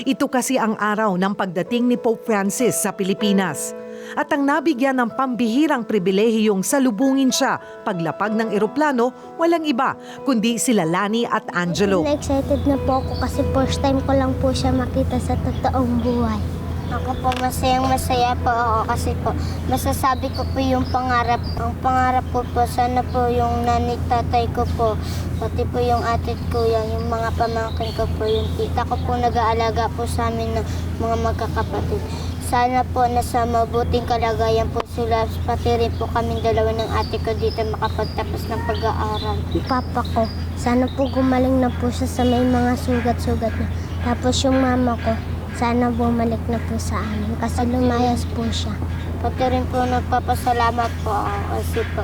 Ito kasi ang araw ng pagdating ni Pope Francis sa Pilipinas. At ang nabigyan ng pambihirang pribilehiyong salubungin siya paglapag ng eroplano, walang iba kundi sila Lani at Angelo. Na-excited na po ako kasi first time ko lang po siya makita sa totoong buhay. Ako po masayang masaya po ako kasi po masasabi ko po yung pangarap. Ang pangarap ko po sana po yung nanay tatay ko po pati po yung ate at kuya, yung mga pamangkin ko po, yung tita ko po nag-aalaga po sa amin ng mga magkakapatid. Sana po nasa mabuting kalagayan po sila, pati rin po kami dalawa ng ate ko dito makapagtapos ng pag-aaral. Papa ko, sana po gumaling na po siya sa may mga sugat-sugat niya. Tapos yung mama ko, sana bumalik na po sa amin kasi lumayas po siya. Pati rin po nagpapasalamat po ako kasi po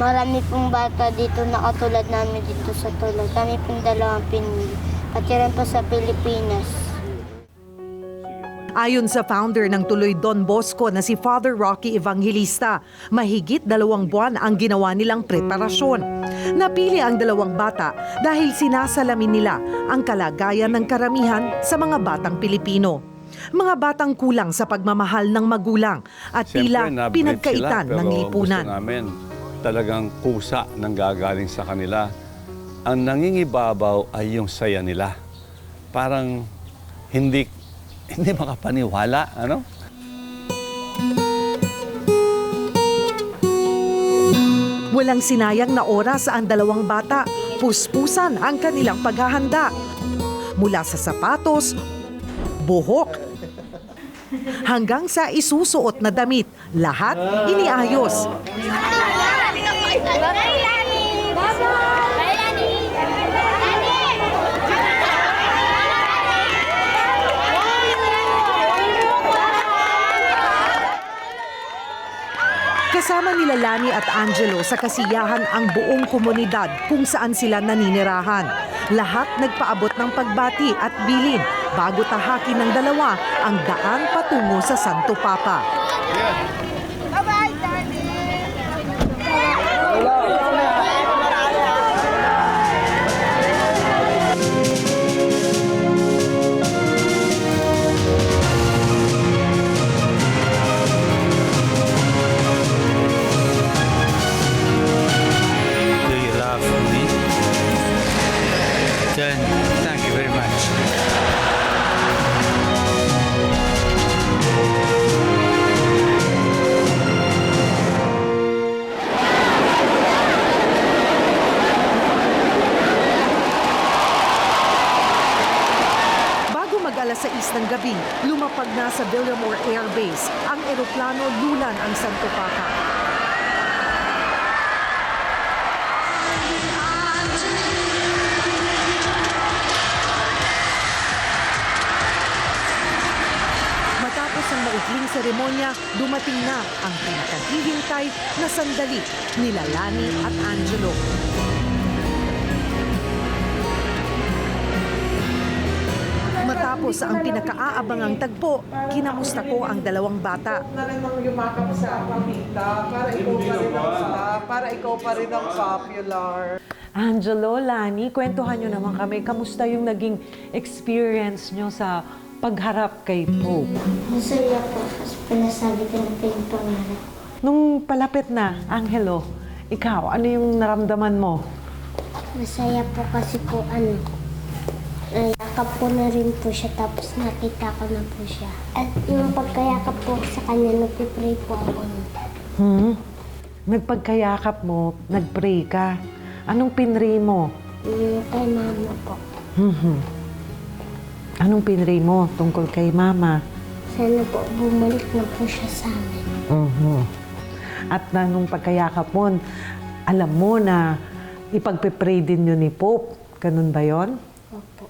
marami pong bata dito na katulad namin dito sa tulad. Kami pong dalawang pinili. Pati rin po sa Pilipinas. Ayon sa founder ng tuloy Don Bosco na si Father Rocky Evangelista, mahigit dalawang buwan ang ginawa nilang preparasyon. Napili ang dalawang bata dahil sinasalamin nila ang kalagayan ng karamihan sa mga batang Pilipino. Mga batang kulang sa pagmamahal ng magulang at tila Siyempre, na-brief pinagkaitan sila, ng lipunan. Namin talagang kusa nang gagaling sa kanila. Ang nangingibabaw ay yung saya nila. Parang hindi hindi makapaniwala, ano? Walang sinayang na oras ang dalawang bata. Puspusan ang kanilang paghahanda. Mula sa sapatos, buhok, hanggang sa isusuot na damit, lahat iniayos. Kasama nila Lani at Angelo sa kasiyahan ang buong komunidad kung saan sila naninirahan. Lahat nagpaabot ng pagbati at bilin bago tahakin ng dalawa ang daan patungo sa Santo Papa. Then thank you very much. Bago mag alas 6 ng gabi, lumapag na sa Villamore Air Base ang eroplano lulan ang Santo Papa. Maikling seremonya, dumating na ang pinakahihintay na sandali nila Lani at Angelo. Matapos ang pinakaaabangang tagpo, kinamusta ko ang dalawang bata. na rin ang yumakap sa pamita para ikaw pa rin ang star, para ikaw pa rin ang popular. Angelo, Lani, kwentuhan nyo naman kami. Kamusta yung naging experience nyo sa pagharap kay Pope? Masaya po kasi pinasabi ko na po yung pangarap. Nung palapit na, Angelo, ikaw, ano yung naramdaman mo? Masaya po kasi po ano, nayakap ko na rin po siya tapos nakita ko na po siya. At yung pagkayakap po sa kanya, nagpipray po ako. Hmm? Nagpagkayakap mo, nagpray ka. Anong pinray mo? Yung kay mama po. Mhm. Anong pinray mo tungkol kay Mama? Sana po bumalik na po siya sa amin. Mhm. At na nung pagkayakap mo, alam mo na ipagpe-pray din yun ni Pope. Ganun ba yon? Opo.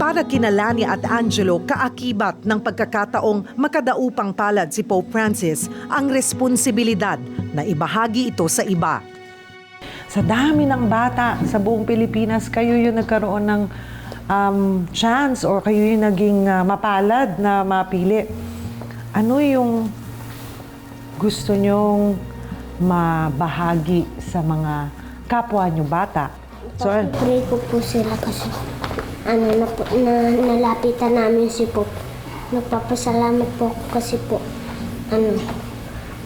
Para kina Lani at Angelo, kaakibat ng pagkakataong makadaupang palad si Pope Francis ang responsibilidad na ibahagi ito sa iba. Sa dami ng bata sa buong Pilipinas, kayo yung nagkaroon ng um, chance or kayo yung naging ah, mapalad na mapili. Ano yung gusto nyong mabahagi sa mga kapwa nyo bata? So, Pray ko po sila kasi ano na, na nalapitan namin si Pop. Nagpapasalamat po ako kasi po ano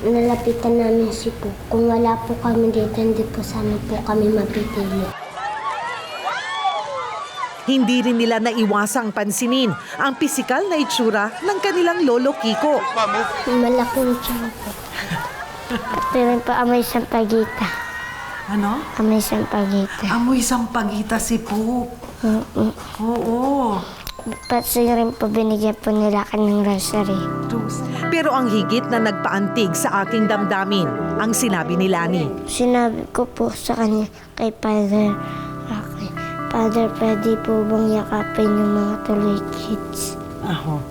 nalapitan namin si Pop. Kung wala po kami dito, hindi po sana po kami mapipili. Hindi rin nila naiwasang pansinin ang pisikal na itsura ng kanilang lolo Kiko. Malaking tiyan po. Pero pa amoy sampagita. ano? Amoy sampagita. Amoy sampagita si Pope. Oo. Oo. Pati rin po binigyan po nila ng rosary. Pero ang higit na nagpaantig sa aking damdamin, ang sinabi ni Lani. Sinabi ko po sa kanya kay Father Father, pwede po bang yakapin yung mga tuloy kids? Aho.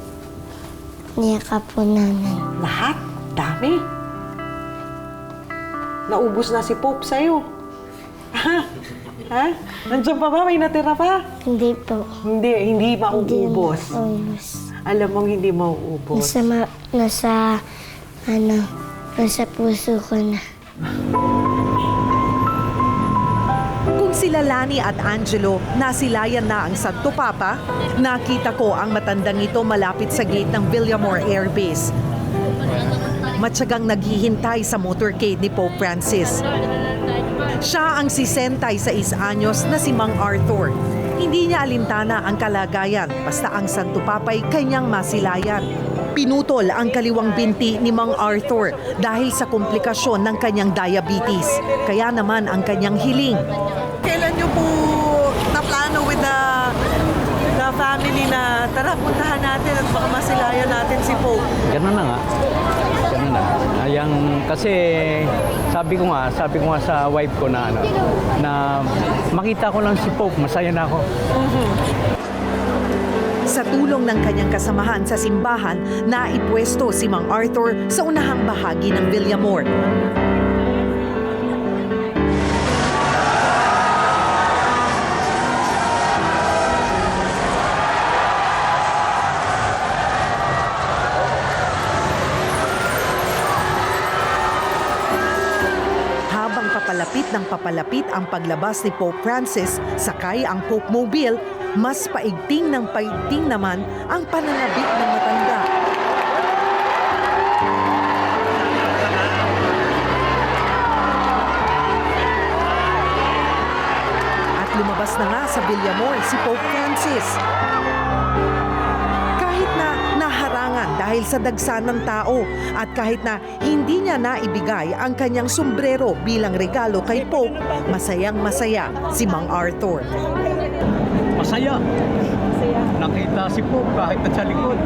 Niyakap po namin. Lahat? Dami. Naubos na si Pope sa'yo. Ha? Ha? Nandiyan pa ba? May natira pa? Hindi po. Hindi, hindi mauubos. Ubus. Alam mong hindi mauubos. Nasa, ma- nasa, ano, nasa puso ko na. Sila Lani at Angelo nasilayan na ang Santo Papa, nakita ko ang matandang ito malapit sa gate ng Villamore Air Base. Matsagang naghihintay sa motorcade ni Pope Francis. Siya ang 66 anyos na si Mang Arthur. Hindi niya alintana ang kalagayan, basta ang Santo Papa'y kanyang masilayan. Pinutol ang kaliwang binti ni Mang Arthur dahil sa komplikasyon ng kanyang diabetes. Kaya naman ang kanyang hiling. Po naplano with the, the family na tara, puntahan natin at baka masilayan natin si Pope? Ganun na nga. Ganun na. Ayang, kasi sabi ko nga, sabi ko nga sa wife ko na ano, na makita ko lang si Pope, masaya na ako. Sa tulong ng kanyang kasamahan sa simbahan, naipwesto si Mang Arthur sa unahang bahagi ng Villamore. Ng papalapit ang paglabas ni Pope Francis, sakay ang Pope Mobile, mas paigting ng paigting naman ang pananabik ng matanda. At lumabas na nga sa Villamore si Pope Francis. Dahil sa dagsa ng tao at kahit na hindi niya naibigay ang kanyang sombrero bilang regalo kay Pope, masayang masaya si Mang Arthur. Masaya. Nakita si Pope kahit na sa likod.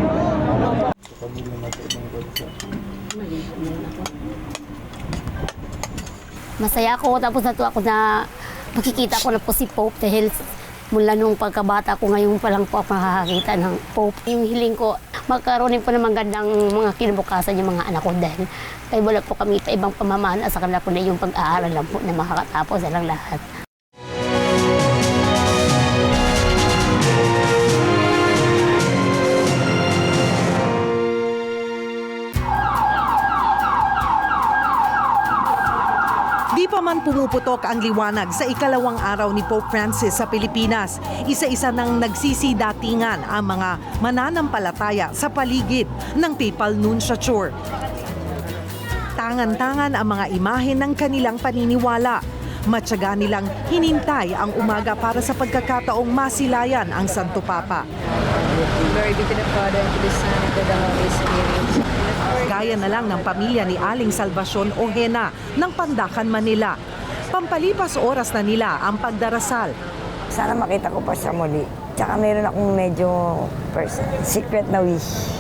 Masaya ako tapos natuwa ako na makikita ko na po si Pope dahil mula nung pagkabata ko ngayon pa lang po ako nakakakita ng Pope. Yung hiling ko, magkaroon po ng magandang mga kinabukasan yung mga anak ko dahil kaya wala po kami ibang pamamana sa kanila po na yung pag-aaral lang po na makakatapos lang lahat. Man pumuputok ang liwanag sa ikalawang araw ni Pope Francis sa Pilipinas, isa-isa nang nagsisidatingan ang mga mananampalataya sa paligid ng Papal Nunciature. Tangan-tangan ang mga imahe ng kanilang paniniwala. Matyaga nilang hinintay ang umaga para sa pagkakataong masilayan ang Santo Papa. Glory be to the Father, and to the Son, and to the Holy Spirit. Gaya na lang ng pamilya ni Aling Salvacion Ojena ng Pandakan, Manila. Pampalipas oras na nila ang pagdarasal. Sana makita ko pa siya muli. Tsaka meron akong medyo pers- secret na wish.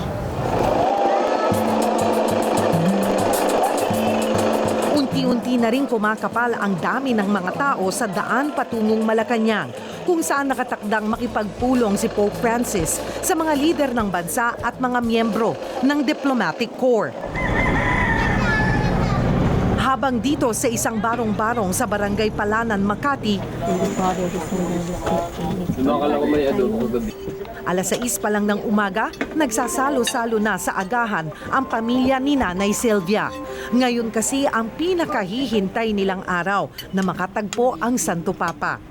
Unti-unti na rin kumakapal ang dami ng mga tao sa daan patungong Malacanang. kung saan nakatakdang makipagpulong si Pope Francis sa mga lider ng bansa at mga miyembro ng diplomatic corps. Habang dito sa isang barong-barong sa Barangay Palanan, Makati, alas 6 pa lang ng umaga, nagsasalo-salo na sa agahan ang pamilya ni Nanay Sylvia. Ngayon kasi ang pinakahihintay nilang araw na makatagpo ang Santo Papa.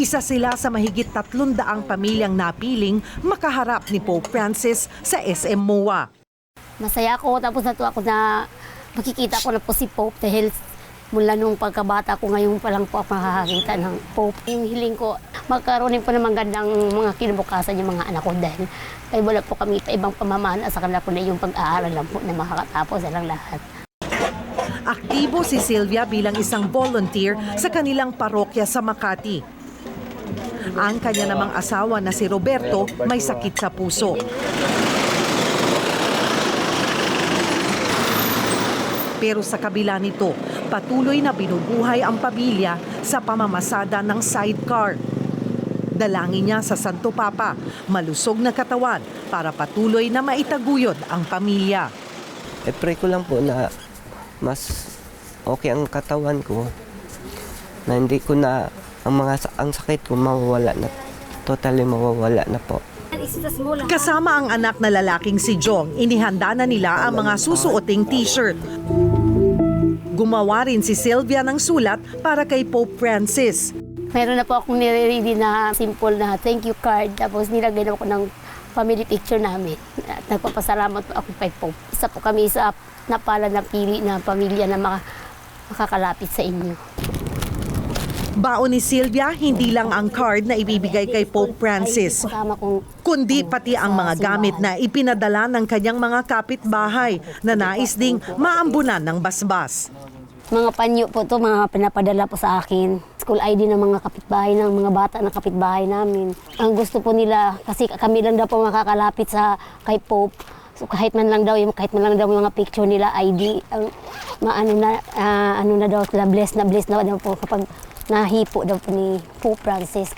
Isa sila sa mahigit 300 pamilyang napiling makaharap ni Pope Francis sa SM MOA. Masaya ako tapos natuwa ako na makikita ko na po si Pope dahil mula nung pagkabata ko ngayon pa lang po ako ng Pope. Yung hiling ko, magkaroon po ng magandang mga kinabukasan yung mga anak ko dahil ay wala po kami pa ibang pamamana sa kanila po na yung pag-aaral lang po na makakatapos silang lahat. Aktibo si Sylvia bilang isang volunteer sa kanilang parokya sa Makati. Ang kanya namang asawa na si Roberto may sakit sa puso. Pero sa kabila nito, patuloy na binubuhay ang pamilya sa pamamasada ng sidecar. Dalangin niya sa Santo Papa, malusog na katawan para patuloy na maitaguyod ang pamilya. E pray ko lang po na mas okay ang katawan ko. Na hindi ko na ang mga ang sakit ko mawawala na totally mawawala na po. Kasama ang anak na lalaking si Jong, inihanda na nila ang mga susuoting t-shirt. Gumawa rin si Sylvia ng sulat para kay Pope Francis. Meron na po akong nire-ready na simple na thank you card tapos nilagay na ako ng family picture namin. At nagpapasalamat po ako kay Pope. Isa po kami sa napala na pili na pamilya na maka- makakalapit sa inyo. Baon ni Sylvia, hindi lang ang card na ibibigay kay Pope Francis, kundi pati ang mga gamit na ipinadala ng kanyang mga kapitbahay na nais ding maambunan ng basbas. Mga panyo po to, mga pinapadala po sa akin. School ID ng mga kapitbahay, ng mga bata ng kapitbahay namin. Ang gusto po nila, kasi kami lang daw po makakalapit sa kay Pope. So kahit man lang daw yung kahit man lang daw yung mga picture nila ID ang maano na ah, ano na daw sila bless na bless na daw po kapag nahipo daw po ni Pope Francis.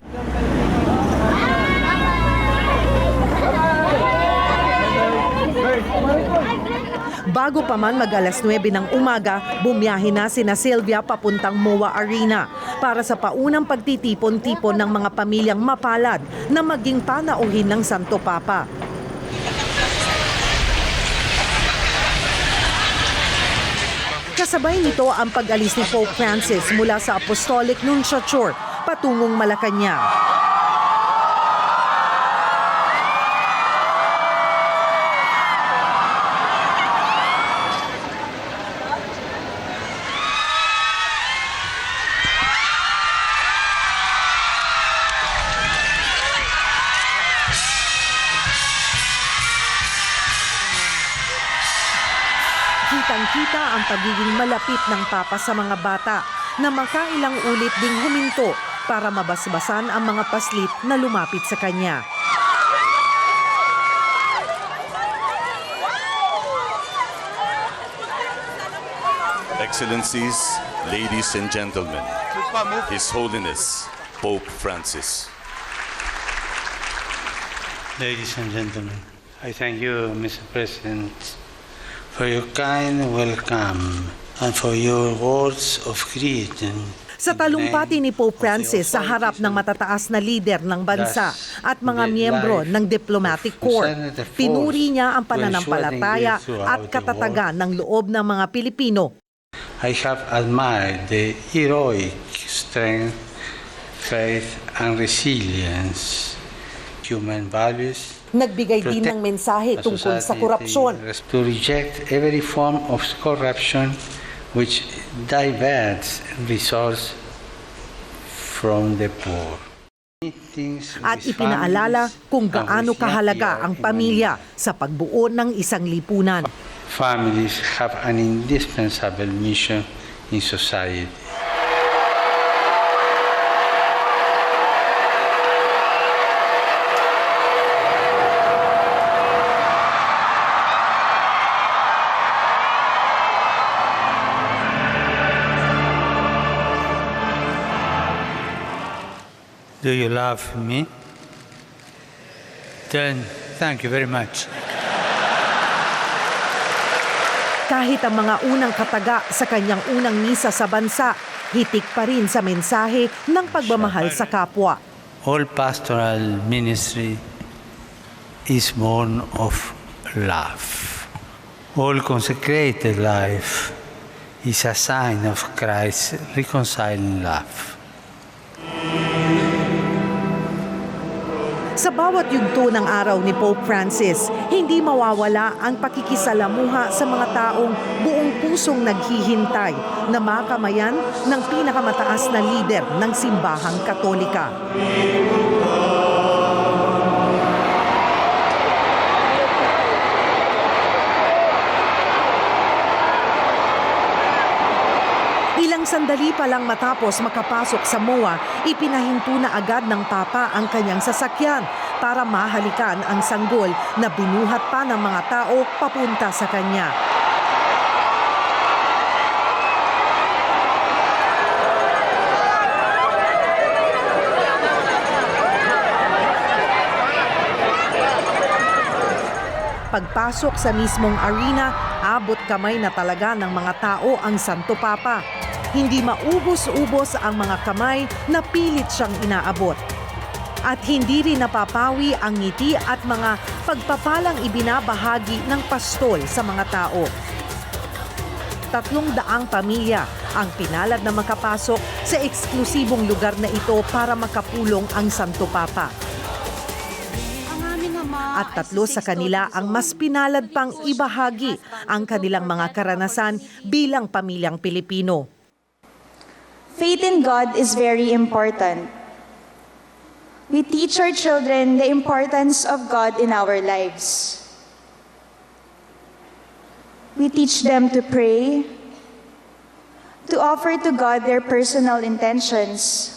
Bago pa man mag alas 9 ng umaga, bumiyahe na sina Sylvia papuntang MOA Arena para sa paunang pagtitipon-tipon ng mga pamilyang mapalad na maging panauhin ng Santo Papa. Kasabay nito ang pag-alis ni Pope Francis mula sa Apostolic Nunciature patungong Malacanang. Pagiging malapit ng Papa sa mga bata na makailang ulit ding huminto para mabasbasan ang mga paslit na lumapit sa kanya. Excellencies, ladies and gentlemen, His Holiness Pope Francis. Ladies and gentlemen, I thank you, Mr. President, for your kind welcome and for your words of greeting. Sa talumpati ni Pope Francis sa harap ng matataas na lider ng bansa at mga miyembro ng diplomatic corps, pinuri niya ang pananampalataya at katatagan ng loob ng mga Pilipino I have admired the heroic strength, faith, and resilience, human values, Nagbigay din ng mensahe tungkol sa korupsyon. To reject every form of corruption which diverts resource from the poor. At ipinaalala kung gaano kahalaga ang pamilya sa pagbuo ng isang lipunan. Families have an indispensable mission in society. Do you love me? Then thank you very much. Kahit ang mga unang kataga sa kanyang unang misa sa bansa, hitik pa rin sa mensahe ng pagmamahal sa kapwa. All pastoral ministry is born of love. All consecrated life is a sign of Christ's reconciling love. Sa bawat yugto ng araw ni Pope Francis, hindi mawawala ang pakikisalamuha sa mga taong buong pusong naghihintay na makamayan ng pinakamataas na lider ng simbahang katolika. Sandali pa lang matapos makapasok sa MOA, ipinahinto na agad ng Papa ang kanyang sasakyan para mahalikan ang sanggol na binuhat pa ng mga tao papunta sa kanya. Pagpasok sa mismong arena, abot kamay na talaga ng mga tao ang Santo Papa. Hindi maubos-ubos ang mga kamay na pilit siyang inaabot. At hindi rin napapawi ang ngiti at mga pagpapalang ibinabahagi ng pastol sa mga tao. Tatlong daang pamilya ang pinalad na makapasok sa eksklusibong lugar na ito para makapulong ang Santo Papa at tatlo sa kanila ang mas pinalad pang ibahagi ang kanilang mga karanasan bilang pamilyang Pilipino. Faith in God is very important. We teach our children the importance of God in our lives. We teach them to pray, to offer to God their personal intentions.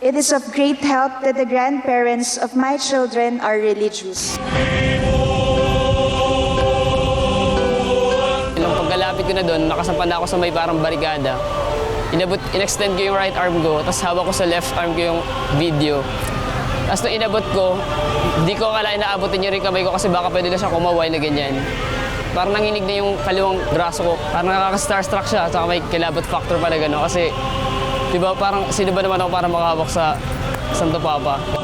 It is of great help that the grandparents of my children are religious. Pagkalapit ko na doon, nakasampan na ako sa may parang barikada. Inabot, in-extend ko yung right arm ko, tapos hawak ko sa left arm ko yung video. Tapos nung inabot ko, di ko akala inaabotin niya rin kamay ko kasi baka pwede na siya kumaway na ganyan. Parang nanginig na yung kaliwang braso ko. Parang nakaka-starstruck siya, saka may kilabot factor pala gano'n. Kasi, di ba, parang sino ba naman ako para makahawak sa Santo Papa?